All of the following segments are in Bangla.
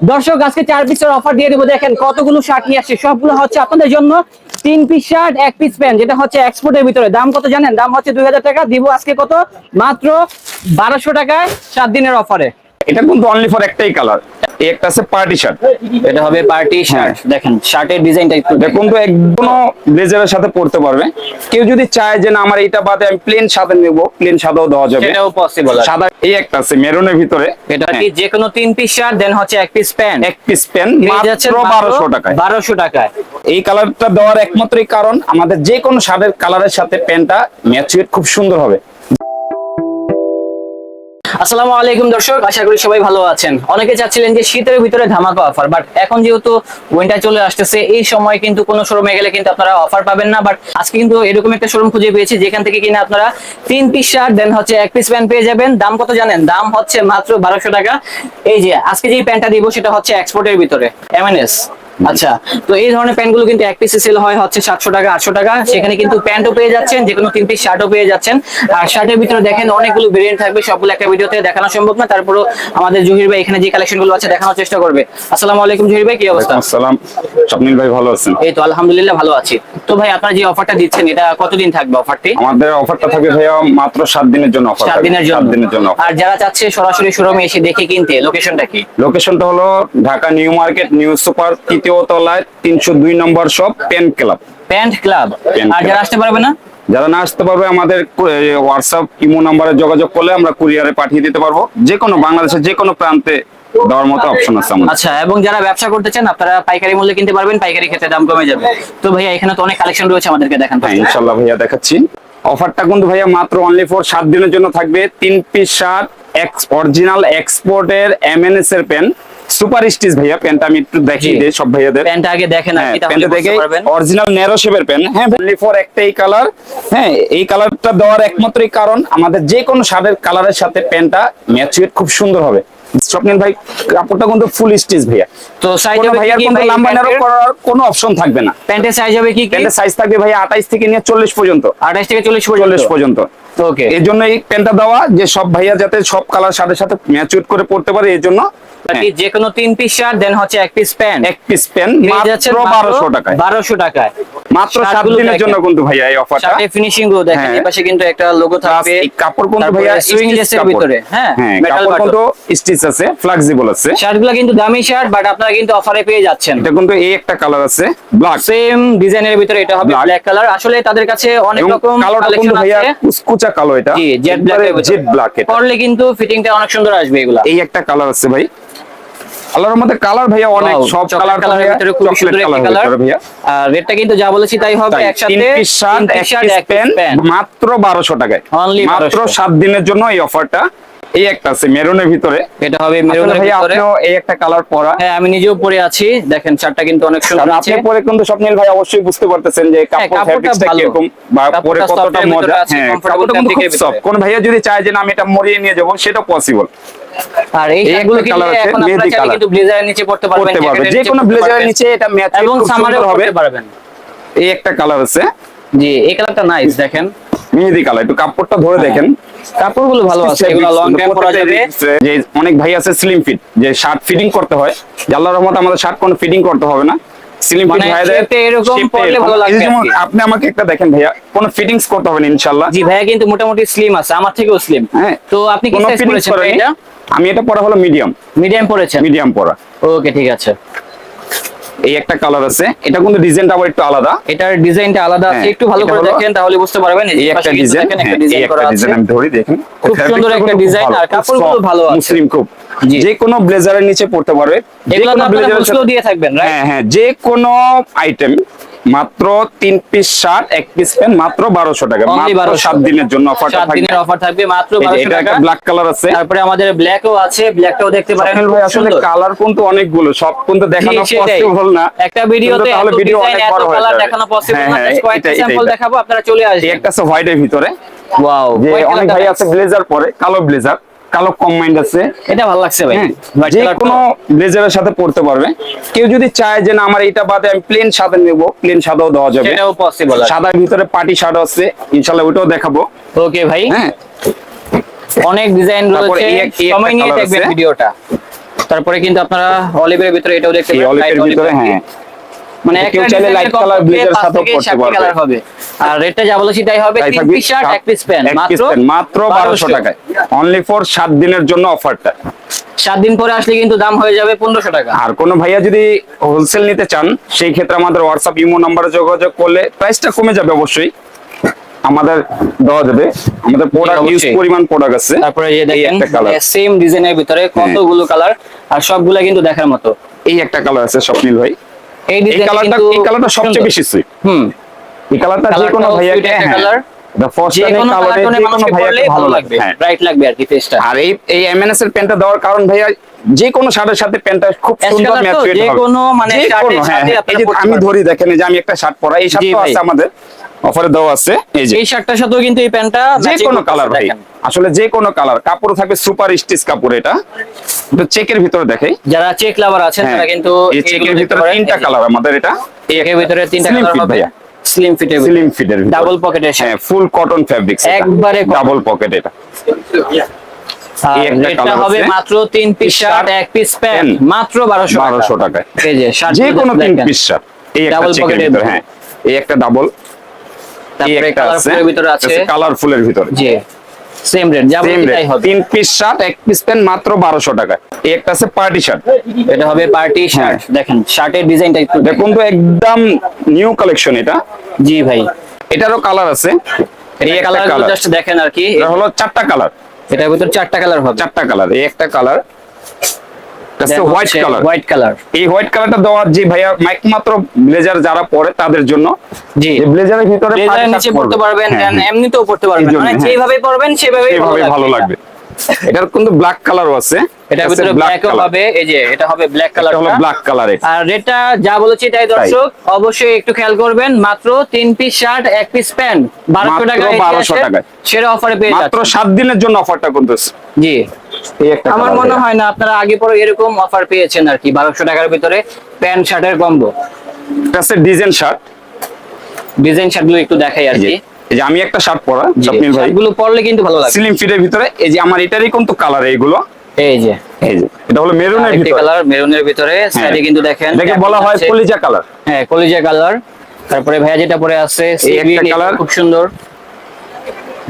দর্শক, আজকে চার পিসের অফার দিয়ে দেবো। দেখেন কতগুলো শার্ট নিয়ে আসছে। সবগুলো হচ্ছে আপনাদের জন্য তিন পিস শার্ট এক পিস প্যান্ট যেটা হচ্ছে এক্সপোর্টের ভিতরে। দাম কত জানেন? দাম হচ্ছে দুই হাজার টাকা। দিব আজকে কত? মাত্র বারোশো টাকায় সাত দিনের অফারে এটা কিন্তু অনলি ফর একটাই কালার এই একটা আছে পার্টি শার্ট। এটা হবে পার্টি শার্ট। দেখেন শার্টের ডিজাইনটা একটু এটা কিন্তু একদম ব্লেজারের সাথে পড়তে পারবে। কেউ যদি চায় যে না আমার এটা বাদে আমি প্লেন সাদা নেব প্লেন সাদাও দেওয়া যাবে। সেটাও পসিবল সাদা এই একটা আছে মেরুনের ভিতরে। এটা হ্যাঁ, কি যে কোনো তিন পিস শার্ট দেন হচ্ছে এক পিস প্যান্ট এক পিস পেন পেয়ে যাচ্ছেন মাত্র বারোশো টাকায়। বারোশো টাকায়। এই কালারটা দেওয়ার একমাত্রই কারণ আমাদের যে কোনো শার্টের কালারের সাথে প্যান্টটা ম্যাচুয়েট খুব সুন্দর হবে। আসসালামু আলাইকুম দর্শক, আশা করি সবাই ভালো আছেন। অনেকে চাচ্ছিলেন যে শীতের ভিতরে ধামাকা অফার বাট এখন যেহেতু উইন্টার চলে আসতেছে, এই সময় কিন্তু কোনো শোরুমে গেলে কিন্তু আপনারা অফার পাবেন না বাট আজকে কিন্তু এরকম একটা শোরুম খুঁজে পেয়েছি, যেখান থেকে কিনা আপনারা তিন পিস শার্ট দেন হচ্ছে এক পিস প্যান্ট পেয়ে যাবেন। দাম কত জানেন? দাম হচ্ছে মাত্র বারোশো টাকা। এই যে, আজকে যে প্যান্টটা দিব, সেটা হচ্ছে এক্সপোর্টের ভিতরে এমএনএস আচ্ছা তো এই ধরনের প্যান্টগুলো কিন্তু এক পিসে সেল হয় হচ্ছে সাতশো টাকা আটশো টাকা। সেখানে কিন্তু প্যান্টও পেয়ে যাচ্ছেন যে কোনো তিন পিস শার্টও পেয়ে যাচ্ছেন। আর শার্টের ভিতরে দেখেন অনেকগুলো ভেরিয়েন্ট থাকবে সবগুলো একটা ভিডিওতে দেখানো সম্ভব না। তারপরও আমাদের জহির ভাই এখানে যে কালেকশনগুলো আছে দেখানোর চেষ্টা করবে। আসসালামু আলাইকুম জহির ভাই কি অবস্থা? আসসালাম। স্বপ্নিল ভাই ভালো আছেন? এই তো আলহামদুলিল্লাহ ভালো আছি। তো ভাই আপনারা যে অফারটা দিচ্ছেন এটা কতদিন থাকবে অফারটি আমাদের অফারটা থাকবে ভাইয়া মাত্র সাত দিনের জন্য অফার সাত দিনের জন্য। সাত দিনের জন্য আর যারা চাচ্ছে সরাসরি শোরুমে এসে দেখে কিনতে লোকেশনটা কি? লোকেশনটা হলো Dhaka New Market New Super তৃতীয় তলায় তিনশো দুই নম্বর shop pant club pant club আর যারা আসতে পারবে না? যারা না আসতে পারবে আমাদের হোয়াটসঅ্যাপ ইমো নাম্বারে যোগাযোগ করলে আমরা কুরিয়ারে পাঠিয়ে দিতে পারব। যে কোনো বাংলাদেশের যে কোনো প্রান্তে দেওয়ার মতো অপশন আছে আমাদের। আচ্ছা এবং যারা ব্যবসা করতে চান আপনারা পাইকারি মূল্যে কিনতে পারবেন পাইকারি ক্ষেত্রে দাম কমে যাবে। তো ভাইয়া এখানে তো অনেক কালেকশন রয়েছে আমাদেরকে দেখান। হ্যাঁ ভাইয়া দেখাচ্ছি। অফারটা কিন্তু ভাইয়া মাত্র অনলি ফর সাত দিনের জন্য থাকবে। তিন পিস শার্ট এক্স অরিজিনাল এক্সপোর্টের এমএনএস এর পেন সুপার স্টিচ ভাইয়া পেনটা আমি একটু দেখিয়ে দিই সব ভাইয়াদের। আগে দেখেন হ্যাঁ তাহলে প্যান্টটা দেখে অরিজিনাল ন্যারো শেপের পেন হ্যাঁ অনলি ফর একটাই কালার হ্যাঁ এই কালারটা দেওয়ার একমাত্রই কারণ আমাদের যে কোনো শার্টের কালারের সাথে প্যান্টটা ম্যাচুয়েট খুব সুন্দর হবে। স্বপ্নিল ভাই কাপড়টা কিন্তু ফুল স্টিচ ভাইয়া। তো সাইজ হবে ভাইয়ার কি কোনো লম্বা করার কোনো অপশন থাকবে না। প্যান্টের সাইজ হবে কি কি? প্যান্টের সাইজ থাকবে ভাই আঠাইশ থেকে নিয়ে চল্লিশ পর্যন্ত। 28 থেকে 40 চল্লিশ পর্যন্ত। ওকে এই জন্য এই প্যান্টটা দেওয়া যে সব ভাইয়া যাতে সব কালার সাথে সাথে ম্যাচুয়েট করে পড়তে পারে এই জন্য যে কোনো তিন পিস শার্ট দেন হচ্ছে এক পিস প্যান্ট এক পিস প্যান্ট মাত্র বারোশো টাকায়। 1200 টাকায়। মাত্র সাত দিনের জন্য কিন্তু ভাইয়া এই অফারটা শার্টের ফিনিশিংগুলো দেখেন। এই পাশে কিন্তু একটা লোগো থাকবে। কাপড় কিন্তু ভাইয়া? সুইং লেসের ভিতরে হ্যাঁ মেটাল কিন্তু স্টিচ আছে ফ্লেক্সিবল আছে। শার্টগুলো কিন্তু দামি শার্ট বাট আপনারা কিন্তু অফারে পেয়ে যাচ্ছেন। এটা কিন্তু এই একটা কালার আছে ব্ল্যাক সেম ডিজাইনের ভিতরে এটা হবে। ব্ল্যাক কালার আসলে তাদের কাছে অনেক রকম কালেকশন ভাইয়া আছে। কুচকুচা কালো এটা। জি জেড ব্ল্যাক জেড ব্ল্যাক এটা। করলে কিন্তু ফিটিংটা অনেক সুন্দর আসবে এগুলা। এই একটা কালার আছে ভাই। কালারের মধ্যে কালার ভাইয়া অনেক সব কালার ভিতরে খুব কালার ভাইয়া। আর রেটটা কিন্তু যা বলেছি তাই হবে একসাথে তিন পিস শার্ট এক পিস প্যান্ট মাত্র টাকায়। মাত্র 1200 সাত দিনের জন্য এই অফারটা এই একটা আছে মেরুনের ভিতরে। এটা হবে মেরুনের ভিতরে। এই একটা কালার পরা। হ্যাঁ আমি নিজেও পরে আছি। দেখেন শার্টটা কিন্তু অনেক সুন্দর আছে। আপনি পরে কিন্তু স্বপ্নিল ভাই অবশ্যই বুঝতে পারতেছেন যে কাপড়টা ভালো। বা পরে কতটা মজা। হ্যাঁ কাপড়টা কিন্তু খুব সফট কোন ভাইয়া যদি চায় যে না আমি এটা মরিয়ে নিয়ে যাব সেটা পসিবল আর এই এই শার্টগুলো কিনলে এখন আপনারা চাইলে কিন্তু ব্লেজারের নিচে পড়তে পারবেন করতে পারবে জ্যাকেটের যে কোনো পড়তে ব্লেজারের নিচে এটা ম্যাচ এবং খুব সামারে সুন্দর হবে। পড়তে পারবেন। এই একটা কালার আছে। জি এই কালারটা নাইস দেখেন। মেহেদি কালার একটু কাপড়টা ধরে দেখেন। কাপড়গুলো ভালো আছে এগুলো লং টাইম পরা যাবে। যে অনেক ভাই আছে স্লিম ফিট যে শার্ট ফিটিং করতে হয়। যে আল্লাহর রহমতে আমাদের শার্ট কোনো ফিটিং করতে হবে না। স্লিম ফিট মানে এরকম পরলে ভালো লাগবে। আপনি আমাকে একটা দেখেন ভাইয়া কোনো ফিটিংস করতে হবে না ইনশাআল্লাহ। জি ভাইয়া কিন্তু মোটামুটি স্লিম আছে আমার থেকেও স্লিম হ্যাঁ তো আপনি কি সাইজ fittings এটা আমি এটা পরা হলো মিডিয়াম মিডিয়াম পরেছেন? মিডিয়াম পরা। ওকে ঠিক আছে। এই একটা কালার আছে। এটা কিন্তু ডিজাইনটা আবার একটু আলাদা। এটার ডিজাইনটা আলাদা আছে। হ্যাঁ, একটু ভালো করে দেখেন তাহলে বুঝতে পারবেন। এই একটা ডিজাইন দেখেন একটা ডিজাইন করা আছে। ডিজাইন আমি ধরি দেখেন। খুব সুন্দর একটা ডিজাইন আর কাপড়গুলো ভালো আছে। মুসলিম খুব। যে কোনো ব্লেজারের নিচে পড়তে পারবে এগুলো আপনারা ব্লেজারের দিয়ে থাকবেন রাইট হ্যাঁ হ্যাঁ যে কোনো আইটেম মাত্র তিন পিস শার্ট এক পিস প্যান্ট মাত্র বারোশো টাকা। মাত্র সাত দিনের জন্য অফারটা সাত দিনের অফার থাকবে মাত্র এটা একটা ব্ল্যাক কালার আছে। তারপরে আমাদের ব্ল্যাকও আছে ব্ল্যাকটাও দেখতে পারেন ভাই আসলে কালার কিন্তু অনেকগুলো সব কিন্তু দেখানো পসিবল না। একটা ভিডিওতে তাহলে ভিডিও অনেক বড় হয়ে যাবে। দেখানো পসিবল হ্যাঁ, না হ্যাঁ, কয়েকটা স্যাম্পল দেখাবো আপনারা চলে আসবেন। একটা আছে হোয়াইটের ভিতরে। ওয়াও যে অনেক ভাই আছে ব্লেজার পরে কালো ব্লেজার কালো কম্বাইন্ড আছে। এটা ভালো লাগছে ভাই। হ্যাঁ, যে কোনো ব্লেজারের সাথে পড়তে পারবে। কেউ যদি চায় যে না আমার এটা বাদে আমি প্লেন সাদা নেব প্লেন সাদাও দেওয়া যাবে। সেটাও পসিবল সাদার ভিতরে পার্টি শার্ট আছে ইনশাল্লাহ ওইটাও দেখাবো। ওকে ভাই। হ্যাঁ। অনেক ডিজাইন রয়েছে। সময় নিয়ে দেখবেন ভিডিওটা তারপরে কিন্তু আপনারা অলিভের ভিতরে এটাও দেখতে পারেন। অলিভের ভিতরে হ্যাঁ। মানে কেউ চাইলে পাঁচ সাথেও থেকে করতে সাতটি পারবে। হবে। আর রেটটা যা বলেছি তাই হবে তিন পিস শার্ট এক পিস প্যান্ট মাত্র pant, মাত্র বারোশো টাকায়। অনলি ফর সাত দিনের জন্য অফারটা সাত দিন পরে আসলে কিন্তু দাম হয়ে যাবে পনেরোশো টাকা। আর কোনো ভাইয়া যদি হোলসেল নিতে চান সেই ক্ষেত্রে আমাদের হোয়াটসঅ্যাপ ইমো নাম্বারে যোগাযোগ করলে প্রাইসটা কমে যাবে অবশ্যই। আমাদের দেওয়া যাবে। আমাদের প্রোডাক্ট ইউজ পরিমাণ প্রোডাক্ট আছে। তারপরে এই দেখেন সেম ডিজাইনের ভিতরে কতগুলো কালার আর সবগুলা কিন্তু দেখার মতো। এই একটা কালার আছে স্বপ্নিল ভাই। এই কালারটা এই কালারটা সবচেয়ে বেশি সুইট হুম। এই কালারটা যে কোনো ভাইয়াকে হ্যাঁ কালার। যে কোনো হ্যাঁ। শার্টের সাথে প্যান্টটা খুব সুন্দর ম্যাচ মানে হ্যাঁ, আমি। ধরি দেখেন যে আমি একটা শার্ট পরা এই শার্ট আছে আমাদের। অফারে দেওয়া আছে। এই যে। এই শার্টটার সাথেও কিন্তু এই প্যান্টটা যে কোনো কালার ভাই। আসলে যে কোনো কালার কাপড় থাকবে সুপার স্টিচ কাপড় এটা। তো চেকের ভিতরে দেখাই। যারা চেক লাভার আছেন হ্যাঁ। তারা কিন্তু এই চেকের ভিতরে তিনটা কালার আমাদের এটা। এর ভিতরে তিনটা কালার হবে। স্লিম ফিটের স্লিম ফিটের ডাবল পকেটের হ্যাঁ ফুল কটন ফ্যাব্রিক একবারে ডাবল পকেট এটা। হবে মাত্র তিন পিস শার্ট এক পিস প্যান্ট মাত্র বারোশো বারোশো টাকায়। এই যে যে কোনো তিন পিস শার্ট এই একটা চেকের ভিতরে হ্যাঁ। এই একটা ডাবল তারপরে কালারফুলের ভিতরে আছে। কালারফুলের ভিতরে। জি। সেম রেট যা সেম হবে। তিন পিস শার্ট এক পিস প্যান্ট মাত্র বারোশো টাকায়। একটা আছে পার্টি শার্ট এটা হবে পার্টি শার্ট দেখেন শার্টের ডিজাইনটা একটু দেখুন তো একদম নিউ কালেকশন এটা। জি ভাই। এটারও কালার আছে। এই কালার কালার জাস্ট দেখেন আর কি। এটা হলো চারটা কালার এটার ভিতরে চারটা কালার হবে। চারটা কালার এই একটা colour white colour white colour এই হোয়াইট কালারটা দেওয়ার যে ভাইয়া একমাত্র ব্লেজার যারা পরে তাদের জন্য জি। ব্লেজারের ভিতরে ব্লেজারের নিচে পড়তে পারবেন হ্যাঁ, হ্যাঁ। এমনিতেও পড়তে পারবেন। মানে হ্যাঁ। যেভাবে পড়বেন সেভাবেই ভালো লাগবে। এটার কিন্তু ব্ল্যাক কালারও আছে। এটার ভিতরে ব্ল্যাকও হবে এই যে এটা হবে ব্ল্যাক কালার হলো ব্ল্যাক কালার আর রেটটা যা বলেছি তাই। দর্শক অবশ্যই একটু খেয়াল করবেন মাত্র তিন পিস শার্ট এক পিস প্যান্ট বারোশো মাত্র টাকা 1200 টাকায়। সেরা অফারে পেয়ে মাত্র যাচ্ছেন। সাত দিনের জন্য অফারটা করতেছে। জি। আমার মনে হয় না আপনারা আগে পরে এরকম অফার পেয়েছেন আর কি। বারোশো টাকার ভিতরে প্যান্ট শার্টের কম্বো। এটা আছে ডিজাইন শার্ট। ডিজাইন শার্টগুলো একটু দেখাই আর কি। এই যে আমি একটা শার্ট পরা স্বপ্নিল ভাই। শার্টগুলো পরলে কিন্তু ভালো লাগবে স্লিম ফিটের ভিতরে এই যে আমার এটারই কিন্তু কালার এইগুলো। এই যে। এই যে এটা হলো মেরুনের আরেকটি ভিতরে। কালার মেরুনের ভিতরে সাইডে কিন্তু দেখেন বলা হয় কলিজা কালার হ্যাঁ কলিজা কালার তারপরে ভাইয়া যেটা পরে আছে এই একটা CB খুব সুন্দর।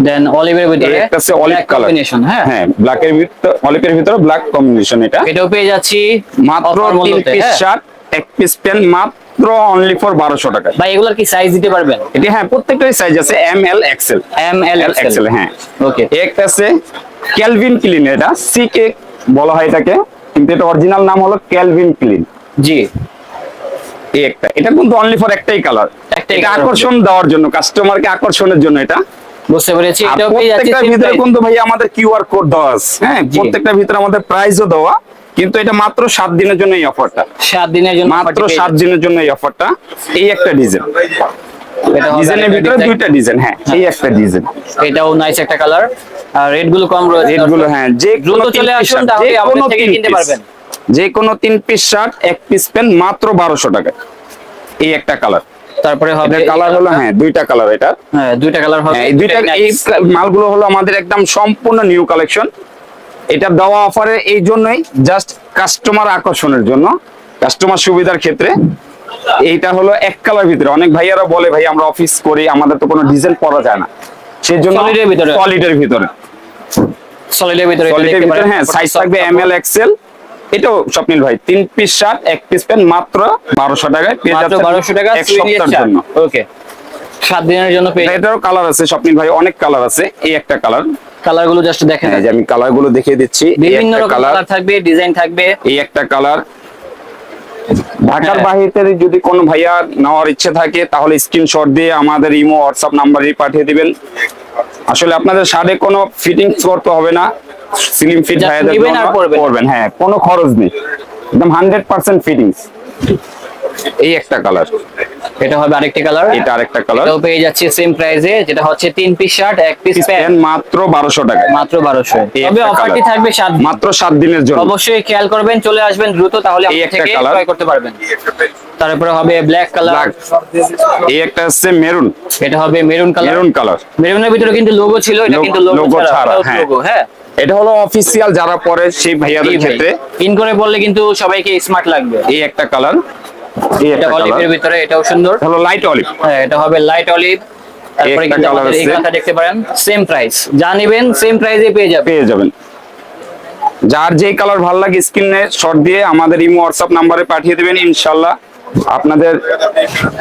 দেন অলিভের ভিতরে একটা আছে অলিভ কালার কম্বিনেশন হ্যাঁ? হ্যাঁ ব্ল্যাকের ভিতরে অলিভের ভিতরে ব্ল্যাক কম্বিনেশন এটা। এটাও পেয়ে যাচ্ছি মাত্র offer তিন মূল্যতে, পিস। শার্ট এক পিস প্যান্ট মাত্র অনলি ফর বারোশো টাকা ভাই এগুলার কি সাইজ দিতে পারবেন? এটি হ্যাঁ প্রত্যেকটাই সাইজ আছে M L XL M L XL হ্যাঁ। ওকে একটা আছে ক্যালভিন ক্লিন এটা সি কেক বলা হয় এটাকে। কিন্তু এটা অরিজিনাল নাম হলো ক্যালভিন ক্লিন জি। একটা। এটা কিন্তু অনলি ফর একটাই কালার একটাই আকর্ষণ দেওয়ার জন্য কাস্টমারকে আকর্ষণের জন্য এটা। বুঝতে পেরেছি প্রত্যেকটার ভিতরে কিন্তু ভাই আমাদের কিউআর কোড দেওয়া আছে হ্যাঁ? জি। প্রত্যেকটার ভিতরে আমাদের প্রাইসও দেওয়া কিন্তু এটা মাত্র সাত দিনের জন্য এই অফারটা সাত দিনের জন্য মাত্র সাত দিনের জন্য এই অফারটা এই একটা ডিজাইন। ডিজাইনের ভিতরে দুইটা ডিজাইন হ্যাঁ এই একটা ডিজাইন এটাও নাইস একটা কালার আর রেটগুলো কম রেটগুলো হ্যাঁ যে দ্রুত চলে আসুন তাহলে আমাদের থেকে কিনতে পারবেন। যে কোনো তিন পিস শার্ট এক পিস প্যান্ট মাত্র বারোশো টাকা এই একটা কালার তারপরে হবে কালার হলো হ্যাঁ দুইটা কালার এটা। হ্যাঁ দুইটা কালার হবে। হ্যাঁ, এই দুইটা এই মালগুলো হলো আমাদের একদম সম্পূর্ণ নিউ কালেকশন এটা দেওয়া অফারে এই জন্যই জাস্ট কাস্টমার আকর্ষণের জন্য কাস্টমার সুবিধার ক্ষেত্রে। এইটা হলো এক কালার ভিতরে। অনেক ভাইয়ারা বলে ভাই আমরা অফিস করি আমাদের তো কোনো ডিজাইন পরা যায় না। সেই জন্য ভিতরে। সলিডের ভিতরে। সলিডের ভিতরে সলিডের ভিতরে হ্যাঁ সাইজ থাকবে। এম এল এক্সেল এটাও স্বপ্নিল ভাই তিন পিস শার্ট এক পিস প্যান্ট মাত্র বারোশো টাকায় পেয়ে যাচ্ছেন বারোশো টাকা এক সপ্তাহের জন্য। ওকে সাত দিনের জন্য পেয়ে এটারও কালার আছে স্বপ্নিল ভাই অনেক কালার আছে এই একটা কালার কালারগুলো জাস্ট দেখেন। হ্যাঁ, যে আমি কালারগুলো দেখিয়ে দিচ্ছি বিভিন্ন কালার থাকবে ডিজাইন থাকবে। এই একটা কালার ঢাকার হ্যাঁ। বাহিরে যদি কোনো ভাইয়া নেওয়ার ইচ্ছে থাকে তাহলে স্ক্রিনশট দিয়ে আমাদের ইমো হোয়াটসঅ্যাপ নাম্বারে পাঠিয়ে দিবেন। আসলে আপনাদের শার্টে কোনো ফিটিংস করতে হবে না। স্লিম ফিট ভাইয়াদের জন্য পরবেন। হ্যাঁ কোনো খরচ নেই। একদম হান্ড্রেড পার্সেন্ট ফিটিংস এই একটা কালার এটা হবে আরেকটি কালার এটা আরেকটা কালার এটাও পেয়ে যাচ্ছে সেম প্রাইসে যেটা হচ্ছে তিন পিস শার্ট এক পিস প্যান্ট মাত্র বারোশো টাকা। মাত্র বারোশো। এই তবে একটা অফারটি থাকবে সাত দিন। মাত্র সাত দিনের জন্য। অবশ্যই খেয়াল করবেন চলে আসবেন দ্রুত তাহলে এই আমাদের থেকে। ক্রয় করতে পারবেন। তারপরে হবে ব্ল্যাক কালার এই একটা হচ্ছে মেরুন এটা হবে মেরুন কালার মেরুন কালার মেরুনের ভিতরে কিন্তু লোগো ছিল এটা কিন্তু লোগো ছাড়া ছাড়া, হ্যাঁ। লোগো হ্যাঁ। এটা হলো অফিসিয়াল যারা পরে সেই ভাইয়াদের ক্ষেত্রে। ইন করে বললে কিন্তু সবাইকে স্মার্ট লাগবে। এই একটা কালার এটা অলিভের ভিতরে এটাও সুন্দর। হলো লাইট অলিভ হ্যাঁ এটা হবে লাইট অলিভ তারপরে কিন্তু আমাদের এই। কথা দেখতে পারেন সেম প্রাইস যা নেবেন সেম প্রাইসে পেয়ে যাবেন। পেয়ে যাবেন। যার যেই কালার ভালো লাগে স্ক্রিনে শর্ট দিয়ে আমাদের ইমো হোয়াটসঅ্যাপ নাম্বারে পাঠিয়ে দেবেন ইনশাল্লাহ। আপনাদের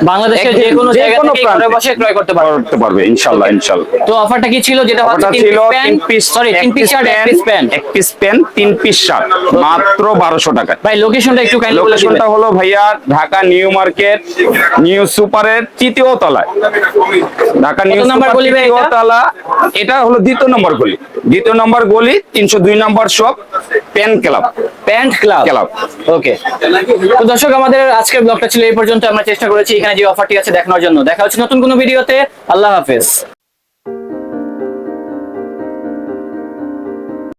বাংলাদেশের যে কোনো জায়গা থেকে ঘরে বসে ক্রয় করতে পারবেন করতে পারবে ইনশাল্লাহ ইনশাল্লাহ। তো অফারটা কি ছিল? যেটা হচ্ছে ছিল piece piece sorry piece shirt piece pant piece pant piece shirt মাত্র বারোশো টাকা ভাই লোকেশনটা একটু কাইন্ডলি লোকেশনটা হলো ভাইয়া ঢাকা নিউ মার্কেট নিউ সুপারের তৃতীয় তলায়। ঢাকা নিউ নাম্বার গলি তৃতীয়? তলা এটা হলো দ্বিতীয় নম্বর গলি। দ্বিতীয় নম্বর গলি তিনশো দুই নম্বর shop pant club pant club club okay তো দর্শক আমাদের আজকের ব্লগটা ছিল এই পর্যন্ত। আমরা চেষ্টা করেছি এখানে যে অফারটি আছে দেখানোর জন্য। দেখা হচ্ছে নতুন কোনো ভিডিওতে আল্লাহ হাফেজ।